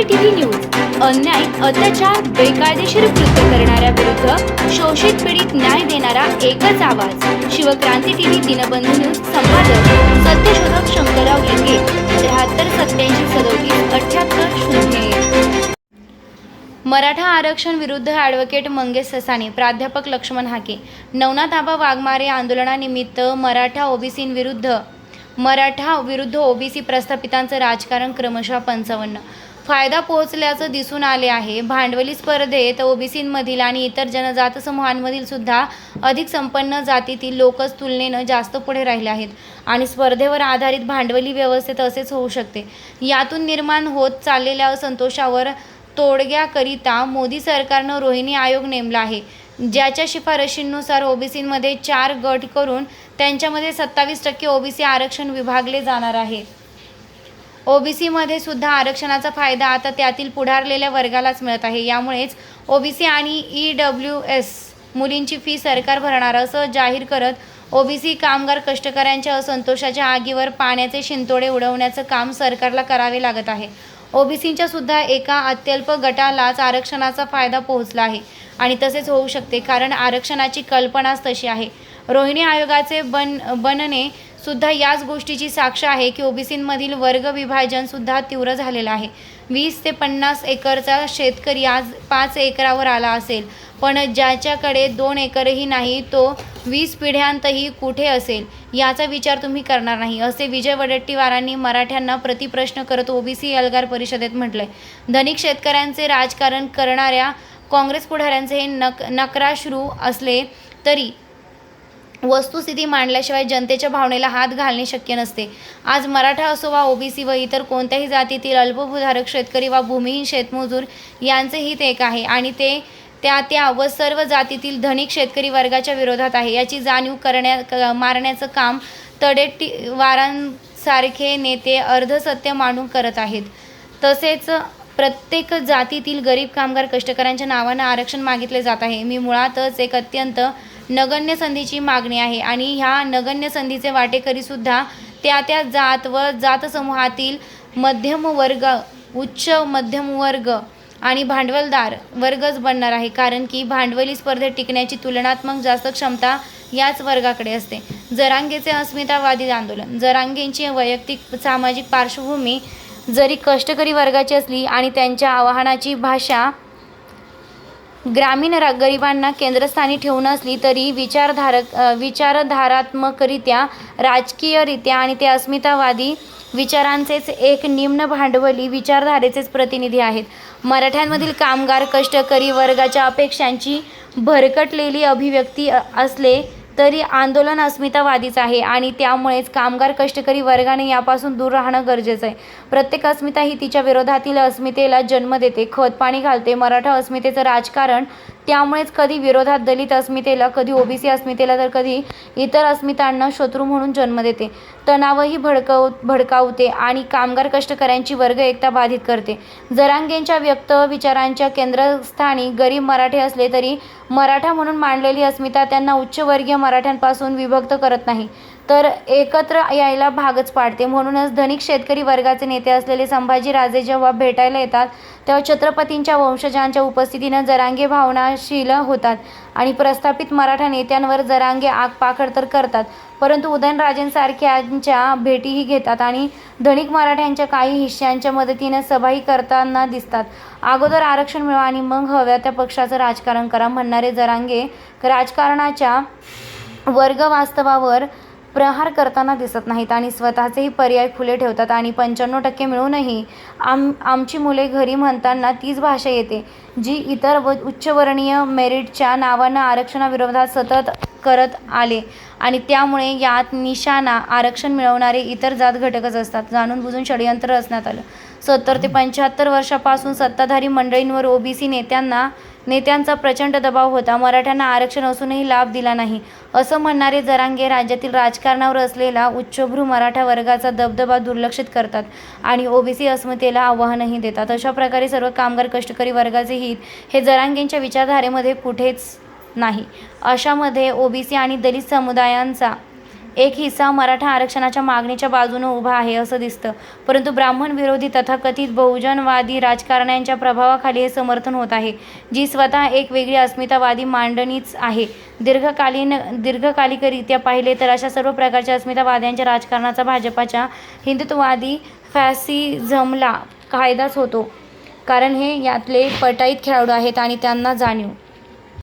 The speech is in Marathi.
सीसीटीव्ही न्यूज अन्याय अत्याचार बेकायदेशीर कृत्य करणाऱ्या विरुद्ध शोषित पीडित न्याय देणारा एकच आवाज. शिवक्रांती टीव्ही दिनबंधू न्यूज संपादक सत्यशोधक शंकरराव लिंगे त्र्याहत्तर सत्याऐंशी सदोतीस अठ्याहत्तर शून्य मराठा आरक्षण विरुद्ध ॲडव्होकेट मंगेश ससाणे प्राध्यापक लक्ष्मण हाके नवनाथ आबा वाघमारे आंदोलनानिमित्त मराठा ओबीसींविरुद्ध मराठा विरुद्ध ओबीसी प्रस्थापितांचं राजकारण क्रमशः पंचावन्न. फायदा पोहोचल्याचं दिसून आले आहे. भांडवली स्पर्धेत ओबीसींमधील आणि इतर जनजात समूहांमधील सुद्धा अधिक संपन्न जातीतील लोकच तुलनेनं जास्त पुढे राहिले आहेत आणि स्पर्धेवर आधारित भांडवली व्यवस्थेत असेच होऊ शकते. यातून निर्माण होत चाललेल्या असंतोषावर तोडग्याकरिता मोदी सरकारनं रोहिणी आयोग नेमला आहे. ज्याच्या शिफारशींनुसार ओबीसीमध्ये चार गट करून त्यांच्यामध्ये सत्तावीस टक्के ओबीसी आरक्षण विभागले जाणार आहे. ओबीसीमध्ये सुद्धा आरक्षणाचा फायदा आता त्यातील पुढारलेल्या वर्गालाच मिळत आहे. यामुळेच ओबीसी आणि ई डब्ल्यू एस मुलींची फी सरकार भरणार असं जाहीर करत ओबीसी कामगार कष्टकऱ्यांच्या असंतोषाच्या आगीवर पाण्याचे शिंतोडे उडवण्याचं काम सरकारला करावे लागत आहे. ओबीसींच्या सुद्धा एका अत्यल्प गटालाच आरक्षणाचा फायदा पोहोचला आहे आणि तसेच होऊ शकते कारण आरक्षणाची कल्पनाच तशी आहे. रोहिणी आयोगाचे बन बनणे सुद्धा याच गोष्टीची साक्ष आहे की ओबीसींमधील वर्ग विभाजन सुद्धा तीव्र झालेलं आहे. वीस ते पन्नास एकरचा शेतकरी आज पाच एकरावर आला असेल पण ज्याच्याकडे दोन एकरही नाही तो वीस पिढ्यांतही कुठे असेल याचा विचार तुम्ही करणार नाही असे विजय वडेट्टीवारांनी मराठ्यांना प्रतिप्रश्न करत ओबीसी एल्गार परिषदेत म्हटलंय. धनिक शेतकऱ्यांचे राजकारण करणाऱ्या काँग्रेस पुढाऱ्यांचे हे नक नकराश्रू असले तरी वस्तुस्थिती मांडल्याशिवाय जनतेच्या भावनेला हात घालणे शक्य नसते. आज मराठा असो वा ओबीसी व इतर कोणत्याही जातीतील अल्पभूधारक शेतकरी वा भूमिहीन शेतमजूर यांचे हित एक आहे आणि ते त्या त्या व सर्व जातीतील धनिक शेतकरी वर्गाच्या विरोधात आहे. याची जाणीव करण्या क- मारण्याचं काम तडेट्टीवारांसारखे नेते अर्धसत्य मांडून करत आहेत. तसेच प्रत्येक जातीतील गरीब कामगार कष्टकऱ्यांच्या नावानं आरक्षण मागितले जात आहे. मी मुळातच एक अत्यंत नगण्य संधीची मागणी आहे आणि ह्या नगण्य संधीचे वाटेकरीसुद्धा त्या त्या जात व जातसमूहातील मध्यम वर्ग उच्च मध्यम वर्ग आणि भांडवलदार वर्गच बनणार आहे. कारण की भांडवली स्पर्धेत टिकण्याची तुलनात्मक जास्त क्षमता याच वर्गाकडे असते. जरांगेचे अस्मितावादी आंदोलन जरांगेंची वैयक्तिक सामाजिक पार्श्वभूमी जरी कष्टकरी वर्गाची असली आणि त्यांच्या आवाहनाची भाषा ग्रामीण रा गरिबांना केंद्रस्थानी ठेवून असली तरी विचारधारक विचारधारात्मकरित्या राजकीयरित्या आणि ते अस्मितावादी विचारांचेच एक निम्न भांडवली विचारधारेचेच प्रतिनिधी आहेत. मराठ्यांमधील कामगार कष्टकरी वर्गाच्या अपेक्षांची भरकटलेली अभिव्यक्ती असले तरी आंदोलन अस्मितावादीच आहे आणि त्यामुळेच कामगार कष्टकरी वर्गाने यापासून दूर राहणं गरजेचं आहे. प्रत्येक अस्मिता ही तिच्या विरोधातील अस्मितेला जन्म देते खत पाणी घालते मराठा अस्मितेचं राजकारण त्यामुळेच कधी विरोधात दलित अस्मितेला कधी ओबीसी अस्मितेला तर कधी इतर अस्मितांना शत्रू म्हणून जन्म देते. तणावही भडकव भडकावते आणि कामगार कष्टकऱ्यांची वर्ग एकता बाधित करते. जरांगेंच्या व्यक्त विचारांच्या केंद्रस्थानी गरीब मराठे असले तरी मराठा म्हणून मांडलेली अस्मिता त्यांना उच्चवर्गीय मराठ्यांपासून विभक्त करत नाही. तर एकत्र यायला भागच पाडते. म्हणूनच धनिक शेतकरी वर्गाचे नेते असलेले संभाजीराजे जेव्हा भेटायला येतात तेव्हा छत्रपतींच्या वंशजांच्या उपस्थितीनं जरांगे भावनाशील होतात आणि प्रस्थापित मराठा नेत्यांवर जरांगे आगपाखड तर करतात परंतु उदयनराजेंसारख्यांच्या भेटीही घेतात आणि धनिक मराठ्यांच्या काही हिश्श्यांच्या मदतीनं सभाही करताना दिसतात. अगोदर आरक्षण मिळवा आणि मग हव्या त्या पक्षाचं राजकारण करा म्हणणारे जरांगे राजकारणाच्या वर्ग वास्तवावर प्रहार करताना दिसत नाहीत आणि स्वतःचेही पर्याय खुले ठेवतात आणि पंच्याण्णव टक्के मिळूनही आम आमची मुले घरी म्हणताना तीच भाषा येते जी इतर व उच्चवर्णीय मेरिटच्या नावानं आरक्षणाविरोधात सतत करत आले आणि त्यामुळे यात निशाणा आरक्षण मिळवणारे इतर जात घटकच असतात. जाणून बुजून षडयंत्र रचण्यात आलं. सत्तर ते पंच्याहत्तर वर्षापासून सत्ताधारी मंडळींवर ओबीसी नेत्यांना नेत्यांचा प्रचंड दबाव होता. मराठ्यांना आरक्षण असूनही लाभ दिला नाही. असं म्हणणारे जरांगे राज्यातील राजकारणावर असलेला उच्चभ्रू मराठा वर्गाचा दबदबा दुर्लक्षित करतात आणि ओबीसी अस्मितेला आव्हानही देतात. अशा प्रकारे सर्व कामगार कष्टकरी वर्गाचे हित हे जरांगेंच्या विचारधारेमध्ये कुठेच नाही. अशामध्ये ओबीसी आणि दलित समुदायांचा एक हिस्सा मराठा आरक्षणाच्या मागणीच्या बाजूने उभा आहे असं दिसतं. परंतु ब्राह्मण विरोधी तथाकथित बहुजनवादी राजकारण्यांच्या प्रभावाखाली हे समर्थन होत आहे जी स्वतः एक वेगळी अस्मितावादी मांडणीच आहे. दीर्घकालीन दीर्घकालिकरित्या पाहिले तर अशा सर्व प्रकारच्या अस्मितावाद्यांच्या राजकारणाचा भाजपाच्या हिंदुत्ववादी फॅसिझमला कायदाच होतो. कारण हे यातले पटाईत खेळाडू आहेत आणि त्यांना जाणीव.